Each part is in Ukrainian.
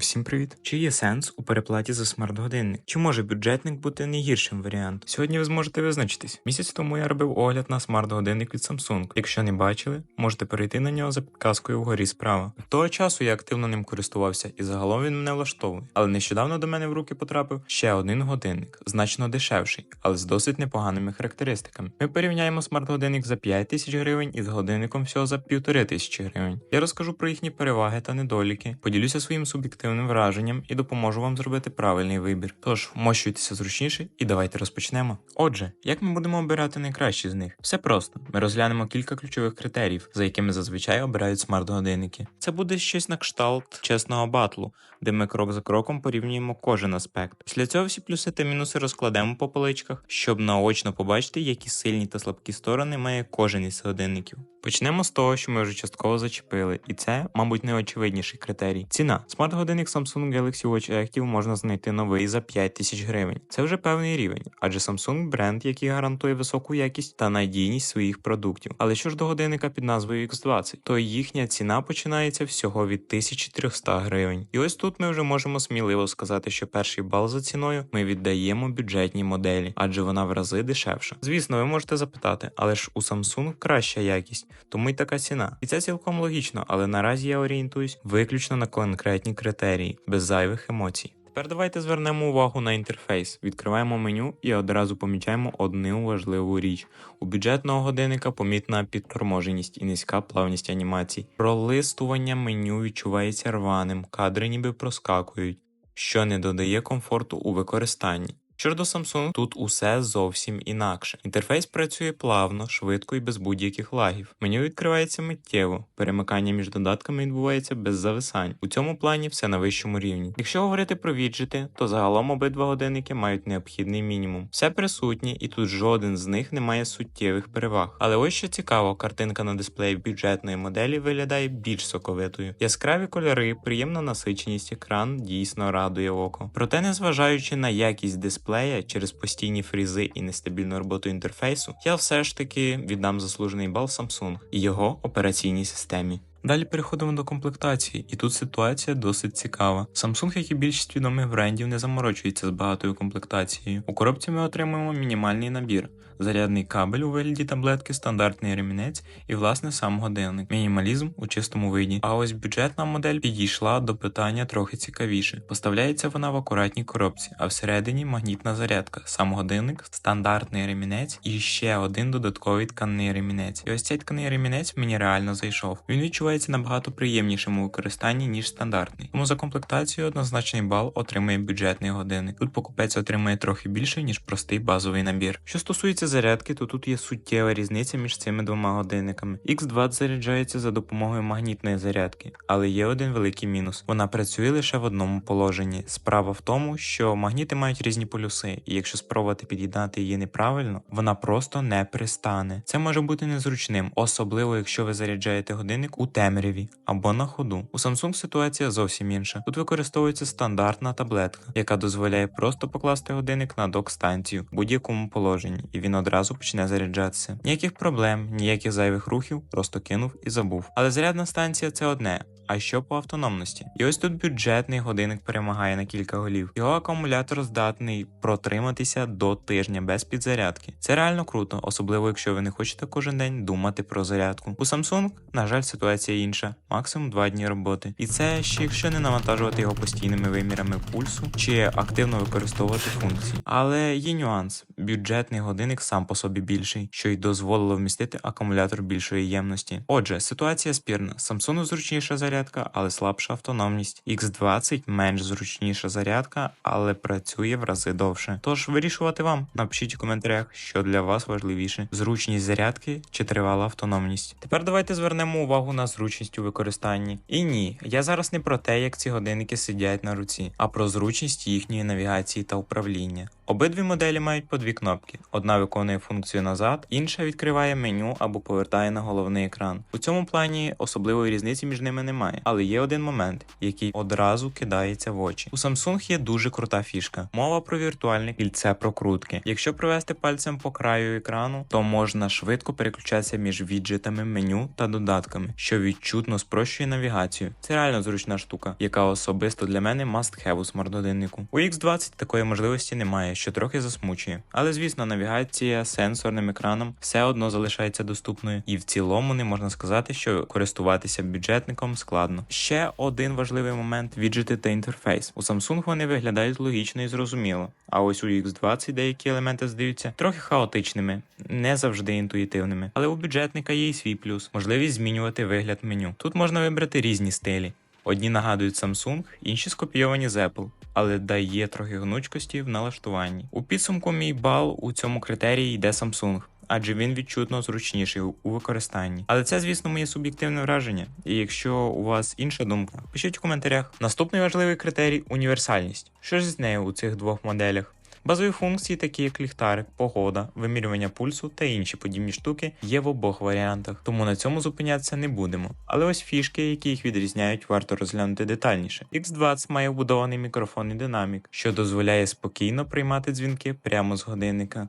Всім привіт! Чи є сенс у переплаті за смарт-годинник? Чи може бюджетник бути не гіршим варіантом? Сьогодні ви зможете визначитись. Місяць тому я робив огляд на смарт-годинник від Samsung. Якщо не бачили, можете перейти на нього за підказкою вгорі справа. Того часу я активно ним користувався і загалом він мене влаштовує. Але нещодавно до мене в руки потрапив ще один годинник, значно дешевший, але з досить непоганими характеристиками. Ми порівняємо смарт-годинник за 5 тисяч гривень із годинником всього за півтори тисячі гривень. Я розкажу про їхні переваги та недоліки, поділюся своїм суб'єктивним враженням і допоможу вам зробити правильний вибір. Тож вмощуйтеся зручніше і давайте розпочнемо. Отже, як ми будемо обирати найкращі з них? Все просто. Ми розглянемо кілька ключових критеріїв, за якими зазвичай обирають смарт-годинники. Це буде щось на кшталт чесного батлу, де ми крок за кроком порівнюємо кожен аспект. Після цього всі плюси та мінуси розкладемо по поличках, щоб наочно побачити, які сильні та слабкі сторони має кожен із годинників. Почнемо з того, що ми вже частково зачепили, і це, мабуть, найочевидніший критерій. Ціна. Смарт-годинник Samsung Galaxy Watch Active можна знайти новий за 5 тисяч гривень. Це вже певний рівень, адже Samsung бренд, який гарантує високу якість та надійність своїх продуктів. Але що ж до годинника під назвою X20, то їхня ціна починається всього від 1300 гривень. І ось тут ми вже можемо сміливо сказати, що перший бал за ціною ми віддаємо бюджетній моделі, адже вона в рази дешевша. Звісно, ви можете запитати, але ж у Samsung краща якість тому й така ціна. І це цілком логічно, але наразі я орієнтуюсь виключно на конкретні критерії, без зайвих емоцій. Тепер давайте звернемо увагу на інтерфейс, відкриваємо меню і одразу помічаємо одну важливу річ: у бюджетного годинника помітна підторможеність і низька плавність анімацій. Пролистування меню відчувається рваним, кадри ніби проскакують, що не додає комфорту у використанні. Що ж до Samsung, тут усе зовсім інакше. Інтерфейс працює плавно, швидко і без будь-яких лагів. Меню відкривається миттєво, перемикання між додатками відбувається без зависань. У цьому плані все на вищому рівні. Якщо говорити про віджити, то загалом обидва годинники мають необхідний мінімум. Все присутні, і тут жоден з них не має суттєвих переваг. Але ось що цікаво, картинка на дисплеї бюджетної моделі виглядає більш соковитою. Яскраві кольори, приємна насиченість екран дійсно радує око. Проте, незважаючи на якість дисплею, дисплея через постійні фрізи і нестабільну роботу інтерфейсу, я все ж таки віддам заслужений бал Samsung і його операційній системі. Далі переходимо до комплектації, і тут ситуація досить цікава. Samsung, як і більшість відомих брендів, не заморочується з багатою комплектацією. У коробці ми отримуємо мінімальний набір, зарядний кабель у вигляді таблетки, стандартний ремінець і, власне, сам годинник. Мінімалізм у чистому виді. А ось бюджетна модель підійшла до питання трохи цікавіше. Поставляється вона в акуратній коробці, а всередині магнітна зарядка, сам годинник, стандартний ремінець і ще один додатковий тканий ремінець. І ось цей тканий ремінець мені реально зайшов. Він відчувається набагато приємнішим у використанні, ніж стандартний. Тому за комплектацією однозначний бал отримує бюджетний годинник. Тут покупець отримує трохи більше, ніж простий базовий набір. Що стосується зарядки, то тут є суттєва різниця між цими двома годинниками. X20 заряджається за допомогою магнітної зарядки, але є один великий мінус: вона працює лише в одному положенні. Справа в тому, що магніти мають різні полюси, і якщо спробувати під'єднати її неправильно, вона просто не пристане. Це може бути незручним, особливо якщо ви заряджаєте годинник у темряві або на ходу. У Samsung ситуація зовсім інша. Тут використовується стандартна таблетка, яка дозволяє просто покласти годинник на док-станцію в будь-якому положенні, і він одразу почне заряджатися. Ніяких проблем, ніяких зайвих рухів, просто кинув і забув. Але зарядна станція це одне. А що по автономності? І ось тут бюджетний годинник перемагає на кілька голів. Його акумулятор здатний протриматися до тижня без підзарядки. Це реально круто, особливо якщо ви не хочете кожен день думати про зарядку. У Samsung, на жаль, ситуація інша, максимум 2 дні роботи. І це ще якщо не навантажувати його постійними вимірами пульсу чи активно використовувати функції. Але є нюанс: бюджетний годинник сам по собі більший, що й дозволило вмістити акумулятор більшої ємності. Отже, ситуація спірна. Samsung зручніша зарядка але слабша автономність. X20 менш зручніша зарядка, але працює в рази довше. Тож вирішувати вам. Напишіть у коментарях, що для вас важливіше: зручність зарядки чи тривала автономність. Тепер давайте звернемо увагу на зручність у використанні. І ні, я зараз не про те, як ці годинники сидять на руці, а про зручність їхньої навігації та управління. Обидві моделі мають по дві кнопки: одна виконує функцію назад, інша відкриває меню або повертає на головний екран. У цьому плані особливої різниці між ними немає, але є один момент, який одразу кидається в очі. У Samsung є дуже крута фішка. Мова про віртуальне кільце прокрутки. Якщо провести пальцем по краю екрану, то можна швидко переключатися між віджитами меню та додатками, що відчутно спрощує навігацію. Це реально зручна штука, яка особисто для мене must have у смарт-годиннику. У X20 такої можливості немає, що трохи засмучує. Але звісно, навігація сенсорним екраном все одно залишається доступною, і в цілому не можна сказати, що користуватися бюджетником складно. Ще один важливий момент віджити та інтерфейс. У Samsung вони виглядають логічно і зрозуміло. А ось у X20 деякі елементи здаються трохи хаотичними, не завжди інтуїтивними. Але у бюджетника є і свій плюс можливість змінювати вигляд меню. Тут можна вибрати різні стилі. Одні нагадують Samsung, інші скопійовані з Apple, але дає трохи гнучкості в налаштуванні. У підсумку мій бал у цьому критерії йде Samsung. Адже він відчутно зручніший у використанні. Але це, звісно, моє суб'єктивне враження. І якщо у вас інша думка, пишіть у коментарях. Наступний важливий критерій універсальність. Що ж з нею у цих двох моделях? Базові функції, такі як ліхтарик, погода, вимірювання пульсу та інші подібні штуки, є в обох варіантах, тому на цьому зупинятися не будемо. Але ось фішки, які їх відрізняють, варто розглянути детальніше. X20 має вбудований мікрофон і динамік, що дозволяє спокійно приймати дзвінки прямо з годинника.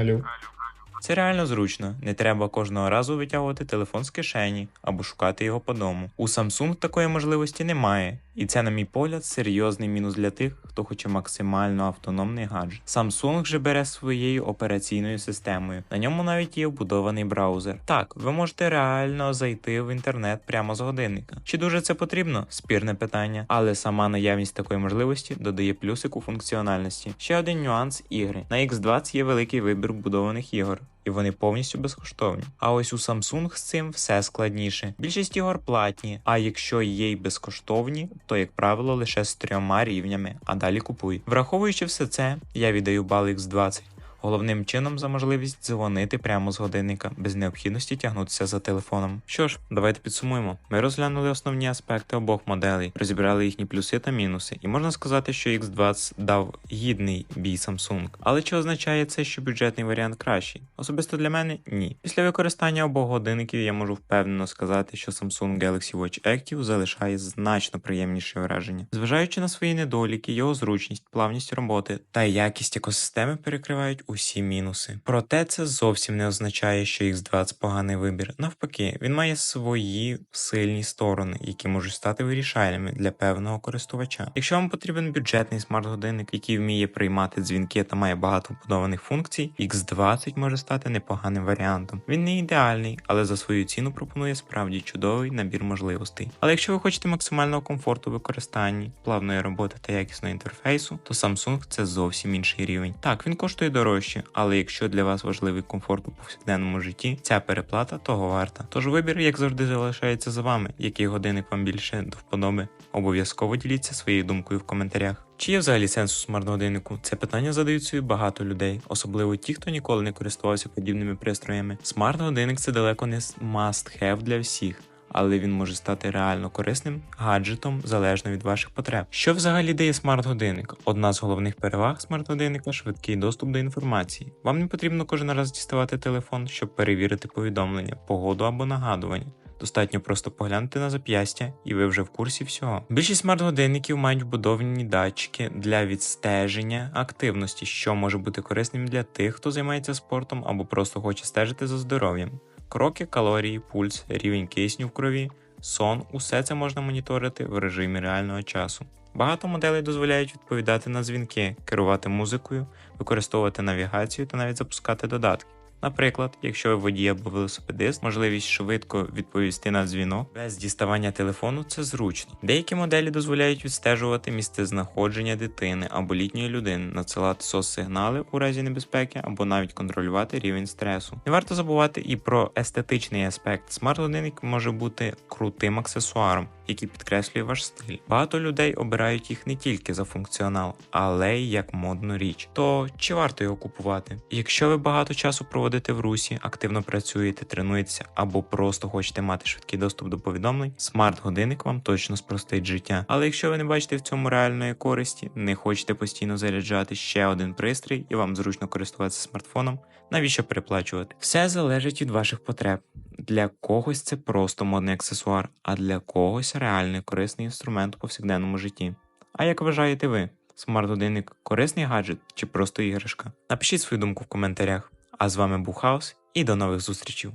Valeu. Valeu. Це реально зручно, не треба кожного разу витягувати телефон з кишені або шукати його по дому. У Samsung такої можливості немає, і це, на мій погляд, серйозний мінус для тих, хто хоче максимально автономний гаджет. Samsung же бере своєю операційною системою. На ньому навіть є вбудований браузер. Так, ви можете реально зайти в інтернет прямо з годинника. Чи дуже це потрібно? Спірне питання. Але сама наявність такої можливості додає плюсик у функціональності. Ще один нюанс ігри. На X20 є великий вибір вбудованих ігор. Вони повністю безкоштовні. А ось у Samsung з цим все складніше. Більшість ігор платні, а якщо є й безкоштовні, то як правило лише з трьома рівнями, а далі купуй. Враховуючи все це, я віддаю бал X20. Головним чином за можливість дзвонити прямо з годинника без необхідності тягнутися за телефоном. Що ж, давайте підсумуємо. Ми розглянули основні аспекти обох моделей, розібрали їхні плюси та мінуси, і можна сказати, що X20 дав гідний бій Samsung. Але чи означає це, що бюджетний варіант кращий? Особисто для мене ні. Після використання обох годинників я можу впевнено сказати, що Samsung Galaxy Watch Active залишає значно приємніше враження. Зважаючи на свої недоліки, його зручність, плавність роботи та якість екосистеми перекривають усі мінуси. Проте це зовсім не означає, що X20 поганий вибір. Навпаки, він має свої сильні сторони, які можуть стати вирішальними для певного користувача. Якщо вам потрібен бюджетний смарт-годинник, який вміє приймати дзвінки та має багато вбудованих функцій, X20 може стати непоганим варіантом. Він не ідеальний, але за свою ціну пропонує справді чудовий набір можливостей. Але якщо ви хочете максимального комфорту використанні, плавної роботи та якісного інтерфейсу, то Samsung це зовсім інший рівень. Так, він коштує дорожче, але якщо для вас важливий комфорт у повсякденному житті, ця переплата того варта. Тож вибір, як завжди, залишається за вами. Який годинник вам більше до вподоби? Обов'язково діліться своєю думкою в коментарях. Чи є взагалі сенс у смарт-годиннику? Це питання задають собі багато людей, особливо ті, хто ніколи не користувався подібними пристроями. Смарт-годинник це далеко не must-have для всіх. Але він може стати реально корисним гаджетом залежно від ваших потреб. Що взагалі дає смарт-годинник? Одна з головних переваг смарт-годинника швидкий доступ до інформації. Вам не потрібно кожен раз діставати телефон, щоб перевірити повідомлення, погоду або нагадування. Достатньо просто поглянути на зап'ястя, і ви вже в курсі всього. Більшість смарт-годинників мають вбудовані датчики для відстеження активності, що може бути корисним для тих, хто займається спортом або просто хоче стежити за здоров'ям. Кроки, калорії, пульс, рівень кисню в крові, сон усе це можна моніторити в режимі реального часу. Багато моделей дозволяють відповідати на дзвінки, керувати музикою, використовувати навігацію та навіть запускати додатки. Наприклад, якщо водій або велосипедист, можливість швидко відповісти на дзвінок без діставання телефону це зручно. Деякі моделі дозволяють відстежувати місце знаходження дитини або літньої людини, надсилати сос-сигнали у разі небезпеки або навіть контролювати рівень стресу. Не варто забувати і про естетичний аспект. Смарт-годинник може бути крутим аксесуаром, який підкреслює ваш стиль. Багато людей обирають їх не тільки за функціонал, але й як модну річ. То чи варто його купувати? Якщо ви багато часу проводите в русі, активно працюєте, тренуєтеся або просто хочете мати швидкий доступ до повідомлень, смарт-годинник вам точно спростить життя. Але якщо ви не бачите в цьому реальної користі, не хочете постійно заряджати ще один пристрій і вам зручно користуватися смартфоном, навіщо переплачувати? Все залежить від ваших потреб. Для когось це просто модний аксесуар, а для когось реальний корисний інструмент у повсякденному житті. А як вважаєте ви? Смарт-годинник корисний гаджет чи просто іграшка? Напишіть свою думку в коментарях. А з вами був Хаос і до нових зустрічей.